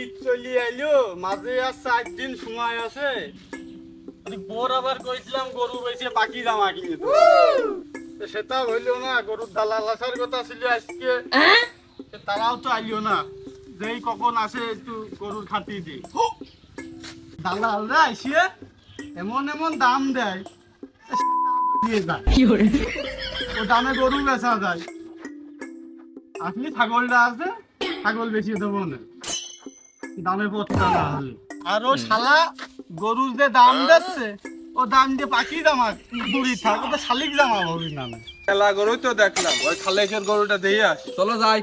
ঈদ চলি আইলো মাঝে আর চার দিন সময় আছে। বোর আবার কইছিলাম গরু বেঁচে বাকি জামা কিনে তো সেটা হইল না গরুর দালাল আসার কথা ছিল আজকে। তারাও তো আইলো না। যেই কখন আসে একটু গরুর খাতি দি। দালালরা আইসিয়ে এমন এমন দাম দেয়। ও দামে গরু বেচা যায়। আসলে ছাগলটা আছে ছাগল বেশি দেবো না। দামে পড়তে না আর ও শালা গরুর যে দাম দিচ্ছে ও দাম দিয়ে পাখি জামা থাক ও তো শালিক জামা হবি না। খেলা গরু তো দেখলাম ওই খালেকের গরুটা দিয়ে আস। চলো যাই।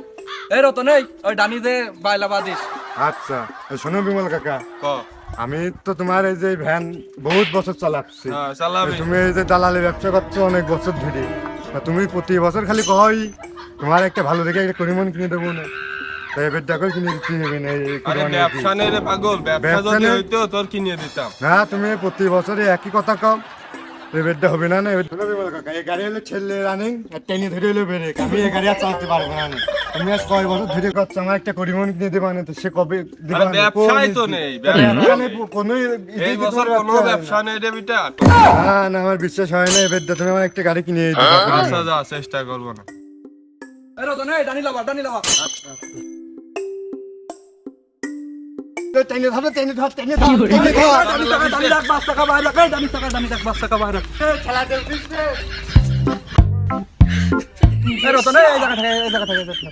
এই রতন এই ওই ডানি দে বাইলা বাদিস আচ্ছা শোনো বিমল কাকা। ক। আমি তো তোমার এই যে ভ্যান বহুত বছর চালাচ্ছি। হ্যাঁ, তুমি এই যে দালালি ব্যবসা করছ অনেক বছর ধরে। তুমি প্রতি বছর খালি কই তোমার একটা ভালো দেখে একটা করিমন কিনে দেবো না। এবার দেখো কিনে দিতে হবে না আরে ব্যবসা নেই রে পাগল ব্যবসা ব্যবসা যদি হইতো তোর কিনে দিতাম। না তুমি প্রতি বছরে একই কথা কম এবারটা হবে না না এই গাড়ি হলো ছেলে রানিং আর টেনে ধরে হলো ব্রেক আমি এই গাড়ি আর চালাতে পারব না তুমি আজ কয় বছর ধরে করছ আমার একটা করিমন কিনে দেবা না তো সে কবে দিবা আরে না? ব্যবসাই তো নেই, ব্যবসা নেই, কোনো এই বছর কোনো ব্যবসা নেই রে বিটা। না না আমার বিশ্বাস হয় না এবার তুমি আমার একটা গাড়ি কিনে দিতে আচ্ছা যা চেষ্টা করব না। এই রতন এই ডানি লাবা ডানি লাবা টেনে ধরো টেনে ধর টেনে ধর টেনে ধর। ডানি টাকা ডানি রাখ পাঁচ টাকা বাইরে রাখ এই টাকা ডানি রাখ পাঁচ টাকা বাইরে রাখ। খেলা খেলছিস রে? এই রতন এই এই জায়গা থেকে এই জায়গা থেকে এই জায়গা থেকে।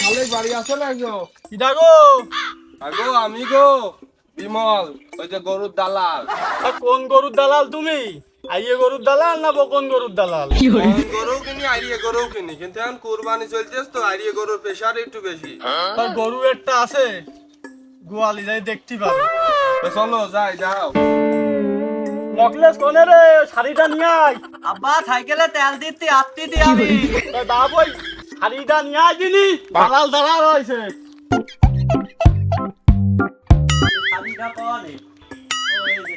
খালেক বাড়ি আসো না গো? কিটা গো আগো আমি গো বিমল ওই যে গরুর দালাল। কোন গরুর দালাল তুমি? আইয়ে গরুর দালাল না বকন গরুর দালাল? গরু কিনি আইরিয়ে গরু কিনি কিন্তু এখন কুরবানি চলতেছ তো আইরিয়ে গরুর প্রেশার একটু বেশি। গরু একটা আছে গোয়ালি যাই দেখতে পাবে। চলো যাই যাও। নকলেস কোনে রে? শাড়িটা নিয়ে আয়। আব্বা সাইকেলে তেল দিতে আত্মি দি আমি। ওই শাড়িটা নিয়ে আয় দিনি দালাল দালাল হয়েছে। শাড়িটা পাওয়া নেই ওই যে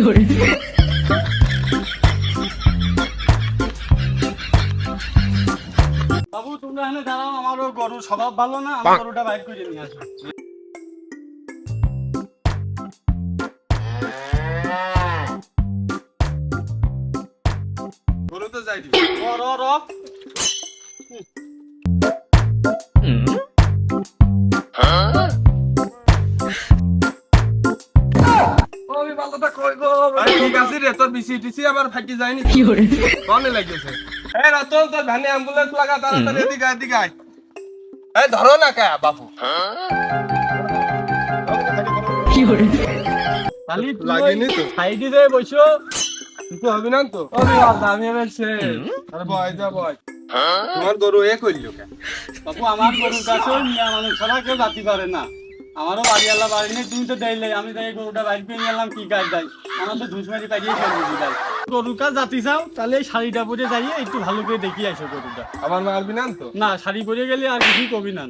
নে ও বাবু, তোমরা এখানে দাঁড়াও আমারও গরুর স্বভাব ভালো না, আমার গরুটা বাইক করে নিয়ে আসো। গরু তো যাই র র। বিসি টিসি আবার ফাটি যায়নি কনে লাগিয়েছে এ রতন তোর ভ্যানে অ্যাম্বুলেন্স লাগা তাড়াতাড়ি এদিকে এদিকে আয়। এই ধরো না কা বাপু। খালি লাগেনি তো? সাইডে দিয়ে বসো কিছু হবে না তো? ও বিমাল দা, আমি এবার সে আরে বয় যা বয়। তোমার গরু এ করল কে। বাবু আমার গরুর কাছে মিয়া মানুষ ছাড়া কেউ যাতে পারে না। আমারও বাড়ি আল্লাহ বাড়ি নেই তুমি তো দেইলে আমি তাই গরুটা বাইক পেয়ে গেলাম কি কাজ দেয় আমার তো ধুসমারি পাইয়ে ফেলবি কি দেয় গরুর কাজ জাতি চাও? তাহলে এই শাড়িটা পরে যাইয়ে একটু ভালো করে দেখিয়ে আসো গরুটা। আমার মারবি না তো? না শাড়ি পরে গেলে আর কিছুই কবি না।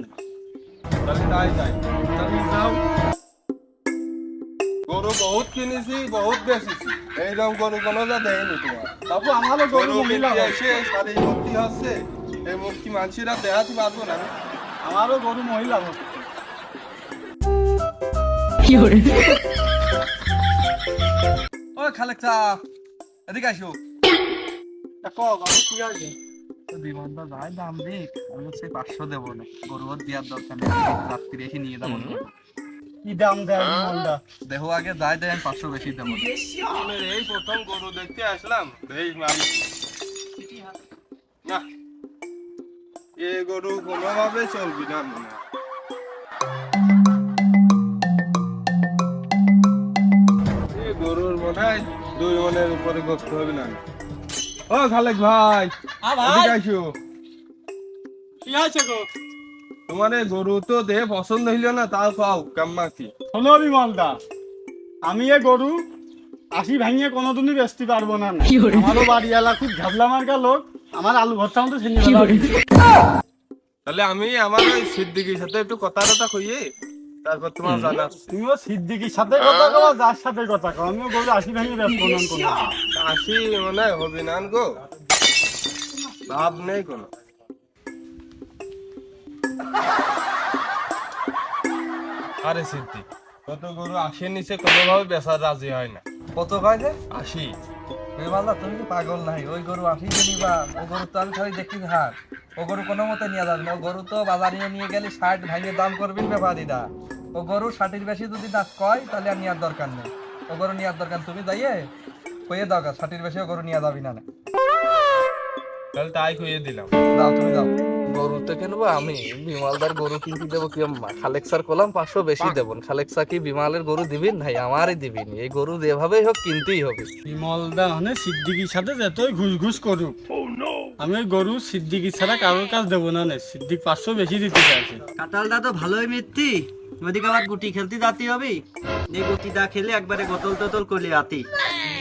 তাহলে তাই যাই তাহলে যাও। গরু বহুত কিনেছি বহুত বেচেছি। এইরকম গরু কোনো যা দেয়নি তোমার? বাবু আমারও গরু গরু মহিলা এসে শাড়ি মুক্তি হচ্ছে এই মুক্তি মানসিরা দেখাতে পারব না। আমারও গরু মহিলা হয়। ও খালেক এদিকে আসো। তা ক, কি আছে? বিমান দা যাই দাম দিক আমি হচ্ছে পাঁচশো দেবো না। গরু দেওয়ার দরকার নেই রাত্রি এসে নিয়ে যাব। কি দাম দেয় দেহ আগে যাই দেয় আমি পাঁচশো বেশি দেবো। এই প্রথম গরু দেখতে আসলাম এই মারি না এ গরু কোনোভাবে চলবি না মনে হয়। গরুর মনে হয় দুই মনের উপরে করতে হবে না। ও খালেক ভাই হ্যাঁ এদিকে আসো কি কি গো? তোমার গরু তো দেহে পছন্দ হইল না তাও পাও কাম্মা কি শোনো বিমলদা আমি এ গরু আশি ভাঙিয়ে কোনোদিনই বেচতে পারব না। না। আমারও বাড়িওয়ালা খুব ঘাবলা মার্কা লোক আমার আলু ভর্তা মতো তাহলে আমি আমার ওই সিদ্দিকির সাথে একটু কথা টথা কইয়ে তারপর তোমার তুমিও সিদ্দিকির সাথে কথা কও যার সাথে কথা কও। আমিও গরু আশি ভাঙিয়ে বেচবো না কোনো। আসি মানে হবে না গো। ভাব নেই কোনো। আরে সিদ্দিক কত গরু আসে নিচে কোনোভাবে বেচার রাজি হয় না। কত কয় যে? আসি বেমালদা তুমি কি পাগল নাই। ওই গরু আসি যে নিবা ও গরু তো আমি খালি দেখি হাট। ও গরু কোনো মতে নিয়ে যাবে ও গরু তো বাজারে নিয়ে গেলে ষাট ভাঙিয়ে দাম করবেন ব্যাপারীরা। ও গরু ষাটের বেশি যদি দাঁত কয় তাহলে আর নেওয়ার দরকার নেই। ও গরু নেওয়ার দরকার তুমি যাইয়ে কইয়ে দাও গা ষাটের বেশি ও গরু নিয়ে যাবি না না। তাহলে তাই কইয়ে দিলাম। দাও তুমি দাও। গরু তো কিনবো আমি বিমালদার গরু কিনতে দেবো কি? খালেক স্যার কলাম পাঁচশো বেশি দেবো। খালেক স্যার কি বিমালের গরু দিবেন? ভাই আমারই দিবেন। এই গরু যেভাবেই হোক কিনতেই হবে। বিমলদা মানে সিদ্দিকির সাথে যতই ঘুষ ঘুষ করুক আমি ওই গরু সিদ্দিকির ছাড়া কারোর কাজ দেবো না নে। সিদ্দিক পাঁচশো বেশি দিতে চাইছে। কাঁঠালটা তো ভালোই মিথ্যি ওদিকে আবার গুটি খেলতে যাতে হবে? এই গুটিটা খেলে একবারে গোতল টোতল করলে রাতি।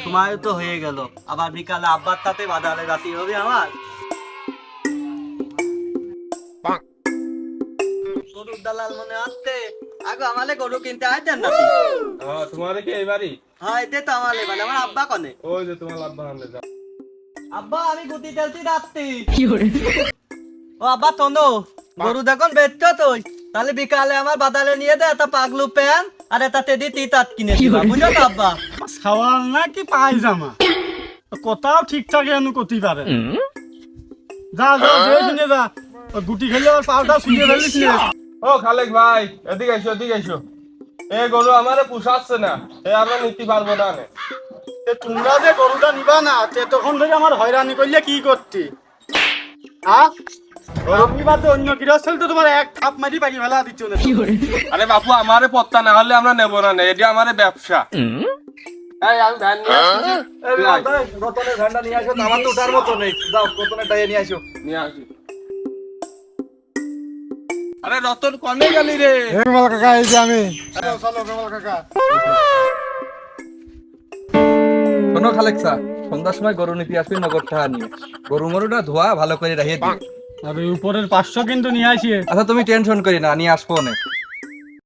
সময় তো হয়ে গেল। আবার বিকালে আব্বার তাতে বাজারে রাতি হবে আমার? গরুর দালাল মনে আসতে আগে আমালে গরু কিনতে আইতেন হ্যাঁ তোমার কি এইবারই হ্যাঁ এতে তো আমালে মানে আমার আব্বা কনে? ওই যে তোমার যা। আব্বা আমি গুটি খেলতে রাত্রি ও আব্বা তোনো গরু দেখুন বেচছো তুই? তাহলে বিকালে আমার বাজারে নিয়ে দে এটা পাগলু প্যান আর এটা তেদি তিতাত কিনে দিবা বুঝো তো আব্বা সাওয়াল না কি পায়জামা? কথাও ঠিকঠাক এনু করতে পারে। যা যা শুনে যা। গুটি খেলে আর পাউডার শুনে ফেলিস নে। ও খালেক ভাই এদিকে আইসো এদিকে আইসো। এ গরু আমারে পুষাচ্ছে না এ আমরা নিতে পারব না নে। তে তোমরা যে গরুটা নিবা না তে তখন ধরে আমার হয়রানি করলে কি করতি? হ্যাঁ আমি বাদে অন্য গৃহস্থ তো তোমার এক থাপ মারি পারি ফেলা দিচ্ছ না। আরে বাপু আমারে পত্তা না হলে আমরা নেব না এটা আমারে ব্যবসা। এই আমি ভ্যান নিয়ে আসতেছি। তুই আয়। রতনের ভ্যানটা নিয়ে আসো আমার তো ওটার মতো নেই। যাও রতনের টাইয়ে নিয়ে আসো। নিয়ে আসি। আরে রতন কনে গেলি রে। হে কাকা এই যে আমি। চলো চলো কাকা। শোনো খালেক সন্ধ্যার সময় গরু নিতে আসবি নগদ টাকা নিয়ে। গরু মরুটা ধোয়া ভালো করে রাখিয়ে দিও আর উপরের পাঁচশো কিন্তু নিয়ে আসি আচ্ছা তুমি টেনশন করি না নিয়ে আসব অনেক।